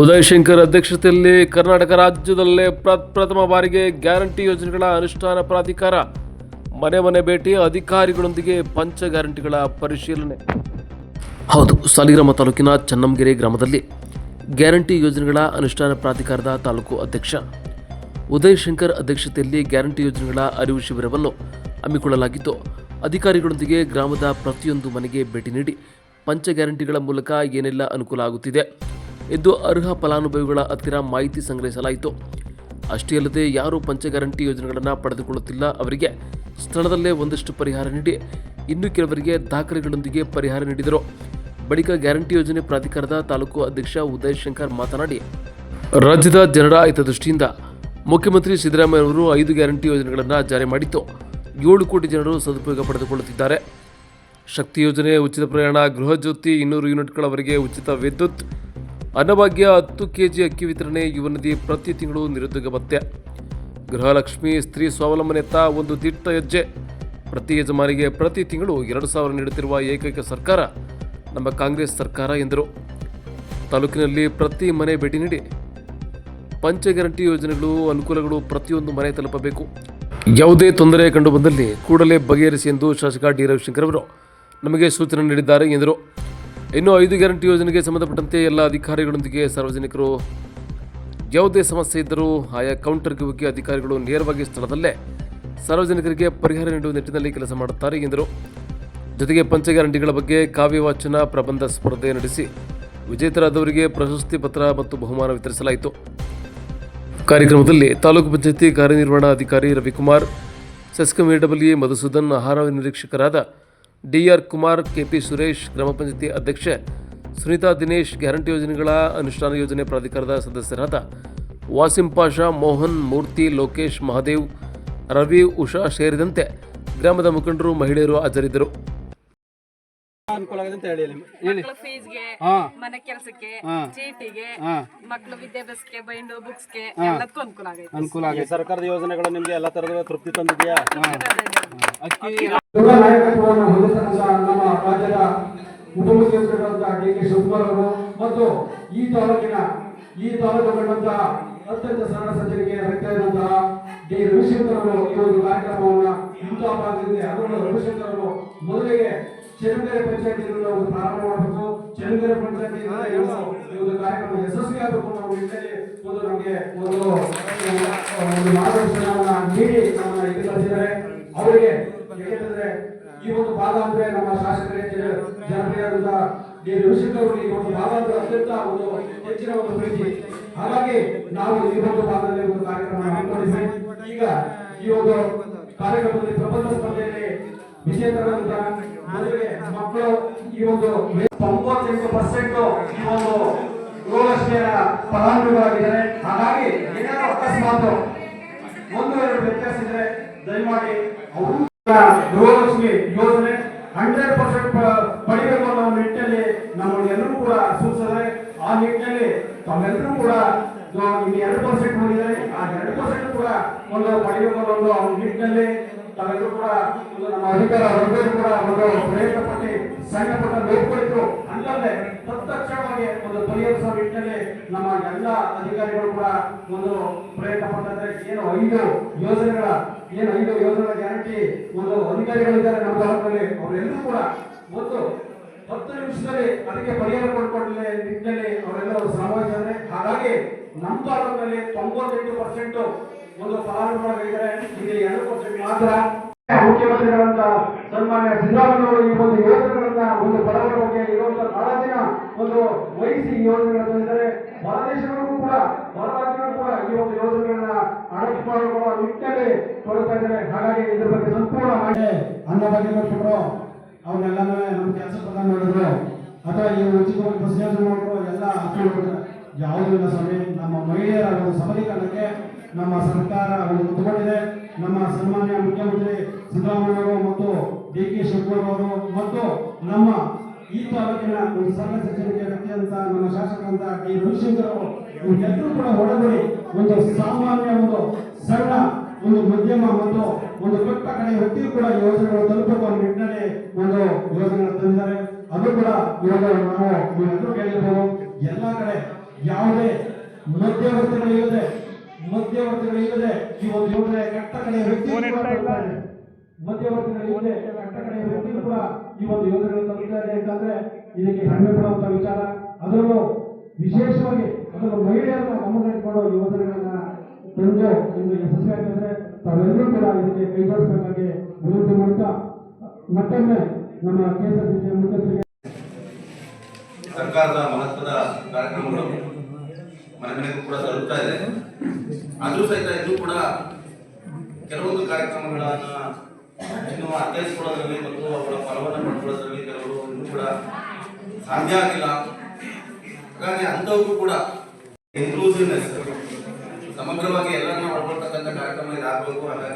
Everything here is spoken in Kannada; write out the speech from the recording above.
ಉದಯ್ ಶಂಕರ್ ಅಧ್ಯಕ್ಷತೆಯಲ್ಲಿ ಕರ್ನಾಟಕ ರಾಜ್ಯದಲ್ಲೇ ಪ್ರಪ್ರಥಮ ಬಾರಿಗೆ ಗ್ಯಾರಂಟಿ ಯೋಜನೆಗಳ ಅನುಷ್ಠಾನ ಪ್ರಾಧಿಕಾರ. ಮನೆ ಮನೆ ಭೇಟಿ, ಅಧಿಕಾರಿಗಳೊಂದಿಗೆ ಪಂಚ ಗ್ಯಾರಂಟಿಗಳ ಪರಿಶೀಲನೆ. ಹೌದು, ಸಾಲಿಗ್ರಾಮ ತಾಲೂಕಿನ ಚನ್ನಂಗೆರೆ ಗ್ರಾಮದಲ್ಲಿ ಗ್ಯಾರಂಟಿ ಯೋಜನೆಗಳ ಅನುಷ್ಠಾನ ಪ್ರಾಧಿಕಾರದ ತಾಲೂಕು ಅಧ್ಯಕ್ಷ. ಉದಯ್ ಶಂಕರ್ ಅಧ್ಯಕ್ಷತೆಯಲ್ಲಿ ಗ್ಯಾರಂಟಿ ಯೋಜನೆಗಳ ಅರಿವು ಶಿಬಿರವನ್ನು ಹಮ್ಮಿಕೊಳ್ಳಲಾಗಿದ್ದು ಅಧಿಕಾರಿಗಳೊಂದಿಗೆ ಗ್ರಾಮದ ಪ್ರತಿಯೊಂದು ಮನೆಗೆ ಭೇಟಿ ನೀಡಿ ಪಂಚ ಗ್ಯಾರಂಟಿಗಳ ಮೂಲಕ ಏನೆಲ್ಲ ಅನುಕೂಲ ಆಗುತ್ತಿದೆ ಎಂದು ಅರ್ಹ ಫಲಾನುಭವಿಗಳ ಹತ್ತಿರ ಮಾಹಿತಿ ಸಂಗ್ರಹಿಸಲಾಯಿತು. ಅಷ್ಟೇ ಅಲ್ಲದೆ ಯಾರು ಪಂಚ ಗ್ಯಾರಂಟಿ ಯೋಜನೆಗಳನ್ನು ಪಡೆದುಕೊಳ್ಳುತ್ತಿಲ್ಲ. ಅವರಿಗೆ ಸ್ಥಳದಲ್ಲೇ ಒಂದಷ್ಟು ಪರಿಹಾರ ನೀಡಿ, ಇನ್ನು ಕೆಲವರಿಗೆ ದಾಖಲೆಗಳೊಂದಿಗೆ ಪರಿಹಾರ ನೀಡಿದರು. ಬಳಿಕ ಗ್ಯಾರಂಟಿ ಯೋಜನೆ ಪ್ರಾಧಿಕಾರದ ತಾಲೂಕು ಅಧ್ಯಕ್ಷ ಉದಯ್ ಶಂಕರ್ ಮಾತನಾಡಿ, ರಾಜ್ಯದ ಜನರ ಹಿತದೃಷ್ಟಿಯಿಂದ ಮುಖ್ಯಮಂತ್ರಿ ಸಿದ್ದರಾಮಯ್ಯ ಅವರು ಐದು ಗ್ಯಾರಂಟಿ ಯೋಜನೆಗಳನ್ನು ಜಾರಿ ಮಾಡಿದ್ದು ಏಳು ಕೋಟಿ ಜನರು ಸದುಪಯೋಗ ಪಡೆದುಕೊಳ್ಳುತ್ತಿದ್ದಾರೆ. ಶಕ್ತಿ ಯೋಜನೆ, ಉಚಿತ ಪ್ರಯಾಣ, ಗೃಹ ಜ್ಯೋತಿ ಇನ್ನೂರು ಯೂನಿಟ್ಗಳವರೆಗೆ ಉಚಿತ ವಿದ್ಯುತ್ ಅನ್ನಭಾಗ್ಯ ಹತ್ತು ಕೆ ಜಿ ಅಕ್ಕಿ ವಿತರಣೆ ಯುವನದಿ ಪ್ರತಿ ತಿಂಗಳು ನಿರುದ್ಯೋಗ ಭತ್ಯೆ ಗೃಹಲಕ್ಷ್ಮಿ, ಸ್ತ್ರೀ ಸ್ವಾವಲಂಬನೆಯತ್ತ ಒಂದು ದಿಟ್ಟ ಹೆಜ್ಜೆ. ಪ್ರತಿ ಯಜಮಾನಿಗೆ ಪ್ರತಿ ತಿಂಗಳು ಎರಡು ಸಾವಿರ ನೀಡುತ್ತಿರುವ ಏಕೈಕ ಸರ್ಕಾರ ನಮ್ಮ ಕಾಂಗ್ರೆಸ್ ಸರ್ಕಾರ ಎಂದರು. ತಾಲೂಕಿನಲ್ಲಿ ಪ್ರತಿ ಮನೆ ಭೇಟಿ ನೀಡಿ ಪಂಚ ಗ್ಯಾರಂಟಿ ಯೋಜನೆಗಳು ಅನುಕೂಲಗಳು ಪ್ರತಿಯೊಂದು ಮನೆ ತಲುಪಬೇಕು. ಯಾವುದೇ ತೊಂದರೆ ಕಂಡು ಬಂದಲ್ಲಿ ಕೂಡಲೇ ಬಗೆಹರಿಸಿ ಎಂದು ಶಾಸಕ ಡಿ ರವಿಶಂಕರ್ ಅವರು ನಮಗೆ ಸೂಚನೆ ನೀಡಿದ್ದಾರೆ ಎಂದರು. ಇನ್ನು ಐದು ಗ್ಯಾರಂಟಿ ಯೋಜನೆಗೆ ಸಂಬಂಧಪಟ್ಟಂತೆ ಎಲ್ಲ ಅಧಿಕಾರಿಗಳೊಂದಿಗೆ ಸಾರ್ವಜನಿಕರು ಯಾವುದೇ ಸಮಸ್ಯೆ ಇದ್ದರೂ ಆಯಾ ಕೌಂಟರ್ಗೆ ಹೋಗಿ ಅಧಿಕಾರಿಗಳು ನೇರವಾಗಿ ಸ್ಥಳದಲ್ಲೇ ಸಾರ್ವಜನಿಕರಿಗೆ ಪರಿಹಾರ ನೀಡುವ ನಿಟ್ಟಿನಲ್ಲಿ ಕೆಲಸ ಮಾಡುತ್ತಾರೆ, ಎಂದರು. ಜೊತೆಗೆ ಪಂಚ ಗ್ಯಾರಂಟಿಗಳ ಬಗ್ಗೆ ಕಾವ್ಯ ವಾಚನ ಪ್ರಬಂಧ ಸ್ಪರ್ಧೆ ನಡೆಸಿ ವಿಜೇತರಾದವರಿಗೆ ಪ್ರಶಸ್ತಿ ಪತ್ರ ಮತ್ತು ಬಹುಮಾನ ವಿತರಿಸಲಾಯಿತು. ಕಾರ್ಯಕ್ರಮದಲ್ಲಿ ತಾಲೂಕು ಪಂಚಾಯತಿ ಕಾರ್ಯನಿರ್ವಹಣಾಧಿಕಾರಿ ರವಿಕುಮಾರ್ ಸೆಸ್ಕಮ್ ಎಡಬ್ಲ್ಯೂ ಮಧುಸೂದನ್ ಆಹಾರ ನಿರೀಕ್ಷಕರಾದ ಡಿಆರ್ ಕುಮಾರ್ ಕೆಪಿ ಸುರೇಶ್ ಗ್ರಾಮ ಪಂಚಾಯತಿ ಅಧ್ಯಕ್ಷೆ ಸುನೀತಾ ದಿನೇಶ್ ಗ್ಯಾರಂಟಿ ಯೋಜನೆಗಳ ಅನುಷ್ಠಾನ ಯೋಜನೆ ಪ್ರಾಧಿಕಾರದ ಸದಸ್ಯರಾದ ವಾಸಿಂ ಪಾಷಾ ಮೋಹನ್ ಮೂರ್ತಿ ಲೋಕೇಶ್ ಮಹಾದೇವ್ ರವಿ ಉಷಾ ಸೇರಿದಂತೆ ಗ್ರಾಮದ ಮುಖಂಡರು ಮಹಿಳೆಯರು ಹಾಜರಿದ್ದರು. ಅನುಕೂಲ ಆಗಿದೆ ಅಂತ ಹೇಳಿ ಹೇಳಿ. ಮಕ್ಕಳ ಫೀಸ್ಗೆ. ಮನೆ ಕೆಲಸಕ್ಕೆ ಹಾ. ಚೀಟಿಗೆ ಹಾ. ಮಕ್ಕಳು ವಿದ್ಯಾಭ್ಯಾಸಕ್ಕೆ ಬೈಂಡು ಬುಕ್ಸ್ಗೆ ಎಲ್ಲದಕ್ಕೂ ಅನುಕೂಲ ಆಗೈತೆ ಅನುಕೂಲ ಆಗಿದೆ. ಸರ್ಕಾರದ ಯೋಜನೆಗಳು ನಿಮ್ಗೆ ಎಲ್ಲ ತರದ ತೃಪ್ತಿ ತಂದಿದೆಯಾ? ಅಕ್ಕಿ ನಾಯಕತ್ವವನ್ನು ಹೊಂದಿರತಕ್ಕಂಥ ನಮ್ಮ ರಾಜ್ಯದ ಉಪಮುಖ್ಯಮಂತ್ರಿಗಳಂತಹ ಡಿ ಕೆ ಶಿವಕುಮಾರ್ ಅವರು ಮತ್ತು ಈ ತಾಲೂಕಿನ, ಈ ತಾಲೂಕು ಕಂಡಂತ ಅತ್ಯಂತ ಸರಳ ಸಜ್ಜನಿಗೆ ವ್ಯಕ್ತಿಯಾದಂತಹ ಡಿ ರವಿಶಂಕರ್ ಅವರು ಈ ಒಂದು ಕಾರ್ಯಕ್ರಮವನ್ನ ಇಂಥ ಭಾಗದಲ್ಲಿ ಅದರಲ್ಲೂ ರವಿಶಂಕರ್ ಅವರು ಮೊದಲಿಗೆ ಚೆನ್ನಗೆರೆ ಪಂಚಾಯತಿಯನ್ನು ಪ್ರಾರಂಭ ಮಾಡಬೇಕು ಚೆನ್ನಗೆರೆ ಪಂಚಾಯತಿ ಈ ಒಂದು- ಕಾರ್ಯಕ್ರಮ ಯಶಸ್ವಿ ಆಗಬೇಕು ನಾವು ಒಂದು ನಮಗೆ ಒಂದು ಮಾರ್ಗದರ್ಶನವನ್ನ ನೀಡಿ, ನಮ್ಮ ಕಳಿಸಿದ್ದಾರೆ ಅವರಿಗೆ ಈ ಒಂದು ಭಾಗ ಅಂದ್ರೆ ನಮ್ಮ ಶಾಸಕರೇ ಜನಪ್ರಿಯರಾದ ಡಿ. ಈ ಒಂದು ಭಾಗ ಅಂದ್ರೆ ಅತ್ಯಂತ ಒಂದು ಹೆಚ್ಚಿನ ಒಂದು ಪ್ರೀತಿ. ಹಾಗಾಗಿ ನಾವು ಈ ಒಂದು ಭಾಗದಲ್ಲಿ ಒಂದು ಕಾರ್ಯಕ್ರಮ ಹಮ್ಮಿಕೊಂಡಿದ್ವಿ ಈಗ ಈ ಒಂದು ಕಾರ್ಯಕ್ರಮದಲ್ಲಿ ಪ್ರಬಂಧ ಸ್ಪರ್ಧೆಯಲ್ಲಿ ವಿಜೇತರಾದ ಮಕ್ಕಳು ಈ ಒಂದು ತೊಂಬತ್ತೆಂಟು ಪರ್ಸೆಂಟ್ ಈ ಒಂದು ಗೃಹಲಕ್ಷ್ಮಿಯ ಫಲಾನುಭವಿಗಳಾಗಿದ್ದಾರೆ. ಹಾಗಾಗಿ ಏನಾದರೂ ಅಕಸ್ಮಾತ್ ಒಂದು, ಎರಡು ವ್ಯತ್ಯಾಸ ಇದ್ರೆ ದಯಮಾಡಿ ಅವರು ಗೃಹಲಕ್ಷ್ಮಿ ಯೋಜನೆ ಹಂಡ್ರೆಡ್ ಪರ್ಸೆಂಟ್ ಪಡಿಬೇಕು ಅನ್ನೋ ನಿಟ್ಟಿನಲ್ಲಿ ಎಲ್ಲರೂ ಕೂಡ ಸೂಚಿಸಿದ್ರೆ ಆ ನಿಟ್ಟಿನಲ್ಲಿ ತಾವೆಲ್ಲರೂ ಕೂಡ ಇನ್ನು ಎರಡು ಪರ್ಸೆಂಟ್ ಹೋಗಿದ್ದಾರೆ. ಆ ಎರಡು ಪರ್ಸೆಂಟ್ ಕೂಡ ಒಂದು ಪಡಿಬೇಕು ಅನ್ನೋ ಒಂದು ನಿಟ್ಟಿನಲ್ಲಿ ತಾವೆಲ್ಲರೂ ಕೂಡ ಒಂದು ನಮ್ಮ ಅಧಿಕಾರ ವರ್ಗರು ಕೂಡ ಒಂದು ಪ್ರಯತ್ನ ಪಟ್ಟು ಸಣ್ಣ ಪಟ್ಟ ನೋಡ್ಕೊಳ್ತು ಅಲ್ಲದೆ ತತ್ಕ್ಷಣವಾಗಿ ಒಂದು ಪರಿಹರಿಸುವ ನಿಟ್ಟಿನಲ್ಲಿ ನಮ್ಮ ಎಲ್ಲ ಅಧಿಕಾರಿಗಳು ಕೂಡ ಒಂದು ಪ್ರಯತ್ನ ಪಟ್ಟಂದ್ರೆ ಏನು ಐದು ಯೋಜನೆಗಳ, ಏನು ಐದು ಯೋಜನೆಗಳ ಗ್ಯಾರಂಟಿ ಒಂದು ಅಧಿಕಾರಿಗಳಿದ್ದಾರೆ ನಮ್ಮ ಭಾರತದಲ್ಲಿ. ಅವರೆಲ್ಲರೂ ಕೂಡ ಒಂದು ಹತ್ತು ನಿಮಿಷದಲ್ಲಿ ಅದಕ್ಕೆ ಪರಿಹಾರ ಕೊಡ್ಕೊಳ್ಳಿ ನಿಟ್ಟಿನಲ್ಲಿ ಅವರೆಲ್ಲರೂ ಶ್ರಮವಹಿಸಿದ್ದಾರೆ ಹಾಗಾಗಿ ನಮ್ಮ ಭಾರತದಲ್ಲಿ ತೊಂಬತ್ತೆಂಟು ಪರ್ಸೆಂಟ್ ಒಂದು ಫಲಾನುಭವಿಗಳಿದ್ದಾರೆ ಇಲ್ಲಿ ಎರಡು ಪರ್ಸೆಂಟ್ ಮಾತ್ರ. ಮುಖ್ಯಮಂತ್ರಿಗಳಂತ ಸನ್ಮಾನ್ಯ ಸಿದ್ದರಾಮಯ್ಯ ಅವರು ಈ ಒಂದು ಯೋಜನೆಗಳನ್ನ ಒಂದು ಬಡವರ ಬಗ್ಗೆ ಇರುವಂತ ಕಾಳಜಿನ ಒಂದು ವಹಿಸಿ ಈ ಯೋಜನೆಗಳನ್ನು ತಂದಿದ್ದಾರೆ ಹೊರ ದೇಶಗಳಿಗೂ ಕೂಡ ಹೊರ ರಾಜ್ಯಗಳು ಕೂಡ ಈ ಒಂದು ಯೋಜನೆಗಳನ್ನ ಅಳವಡಿಸಿಕೊಳ್ಳುವ ನಿಟ್ಟಿನಲ್ಲಿ ತೊಡಗ್ತಾ ಇದ್ದಾರೆ. ಹಾಗಾಗಿ ಇದ್ರ ಬಗ್ಗೆ ಸಂಪೂರ್ಣ ಮಾಡಿ ಅನ್ನ ಬಗ್ಗೆ ಕೊಟ್ಟರು ಅವನ್ನೆಲ್ಲನೂ ನಮ್ಮ ಕೆಲಸ ಪ್ರದಾನ ಮಾಡಿದ್ರು. ಅಥವಾ ಈ ಉಚಿತವಾಗಿ ಬಸ್ ಯೋಜನೆ ಮಾಡಿದ್ರು, ಎಲ್ಲ ಯಾವುದೂ ಇಲ್ಲ ಸ್ವಾಮಿ, ನಮ್ಮ ಮಹಿಳೆಯರ ಒಂದು ಸಬಲೀಕರಣಕ್ಕೆ ನಮ್ಮ ಸರ್ಕಾರ ಒಂದು ಒತ್ತುಕೊಂಡಿದೆ ನಮ್ಮ ಸನ್ಮಾನ್ಯ ಮುಖ್ಯಮಂತ್ರಿ ಸಿದ್ದರಾಮಯ್ಯ ಅವರು ಮತ್ತು ಡಿ ಕೆ ಶಿವಕುಮಾರ್ ಅವರು ಮತ್ತು ನಮ್ಮ ಈ ತಾಲೂಕಿನ ಒಂದು ಸಣ್ಣ ಸಚಿವರಿಗೆ ಅತ್ಯಂತ ಅಂತ ನಮ್ಮ ಶಾಸಕರಂತ ಡಿ. ರವಿಶಂಕರ್ ಅವರು ಇವರೆಲ್ಲರೂ ಕೂಡ ಒಳಗೂಡಿ ಒಂದು ಸಾಮಾನ್ಯ ಒಂದು ಸಣ್ಣ ಒಂದು ಮಧ್ಯಮ ಮತ್ತು ಒಂದು ದೊಡ್ಡ ಕಡೆ ವ್ಯಕ್ತಿಯು ಕೂಡ ಯೋಜನೆಗಳು ತಲುಪುವ ನಿಟ್ಟಿನಲ್ಲಿ ಒಂದು ಯೋಜನೆಗಳು ತಂದಿದ್ದಾರೆ. ಅದು ಕೂಡ ಇವಾಗ ನಾವು ನೀವೆಲ್ಲರೂ ಕೇಳಿರ್ಬೋದು ಎಲ್ಲ ಕಡೆ ಯಾವುದೇ ಮಧ್ಯವರ್ತಿಗಳಿಲ್ಲದೆ ಮಧ್ಯವರ್ತಿಗಳಿಲ್ಲದೆ ಈ ಒಂದು ಯೋಜನೆ ಕಟ್ಟ ಕಡೆಯ ವ್ಯಕ್ತಿ ಕೂಡ ತಲುಪ್ತಾ ಕಟ್ಟಕಡೆಯ ವ್ಯಕ್ತಿಯೂ ಕೂಡ ಈ ಒಂದು ಯೋಜನೆಗಳನ್ನು ತಲುಪ್ತಾ ಇದೆ ಅಂತಂದ್ರೆ ಇದಕ್ಕೆ ಹೆಮ್ಮೆ ಪಡುವಂತ ವಿಚಾರ. ಅದರಲ್ಲೂ ವಿಶೇಷವಾಗಿ ಅದರಲ್ಲೂ ಮಹಿಳೆಯರನ್ನ ಗಮನದಲ್ಲಿಟ್ಕೊಂಡು ಈ ಯೋಜನೆಗಳನ್ನ ತಂದು ನಿಮಗೆ ಯಶಸ್ವಿ ಆಗ್ತಂದ್ರೆ ತಾವೆಲ್ಲರೂ ಕೂಡ ಇದಕ್ಕೆ ಕೈ ಜೋಡಿಸಬೇಕಾಗಿ ವಿನಂತಿ ಮಾಡ್ತಾ ಮತ್ತೊಮ್ಮೆ ನಮ್ಮ ಕೆಎಸ್ಆರ್ಟಿಸಿ ಮುಖ್ಯಸ್ಥರಿಗೆ ಸರ್ಕಾರದ ಮಹತ್ವದ ಕಾರ್ಯಕ್ರಮಗಳು ಮನೆ ಮನೆಗೂ ಕೂಡ ತಲುಪ್ತಾ ಇದೆ. ಅದು ಸಹಿತ ಇದು ಕೂಡ ಕೆಲವೊಂದು ಕಾರ್ಯಕ್ರಮಗಳನ್ನ ಇನ್ನು ಅರ್ಥೈಸಿಕೊಳ್ಳೋದ್ರಲ್ಲಿ ಮತ್ತು ಅವುಗಳ ಫಲವನ್ನು ಪಡ್ಕೊಳ್ಳೋದ್ರಲ್ಲಿ ಕೆಲವರು ಇನ್ನೂ ಕೂಡ ಸಾಧ್ಯ ಆಗಿಲ್ಲ. ಹಾಗಾಗಿ ಅಂಥವ್ರಿಗೂ ಕೂಡ ಇನ್ಕ್ಲೂಸಿವ್ನೆಸ್ ಸಮಗ್ರವಾಗಿ ಎಲ್ಲರನ್ನ ಒಳಗೊಳ್ತಕ್ಕಂಥ ಕಾರ್ಯಕ್ರಮ ಇದಾಗಬೇಕು ಹಾಗಾಗಿ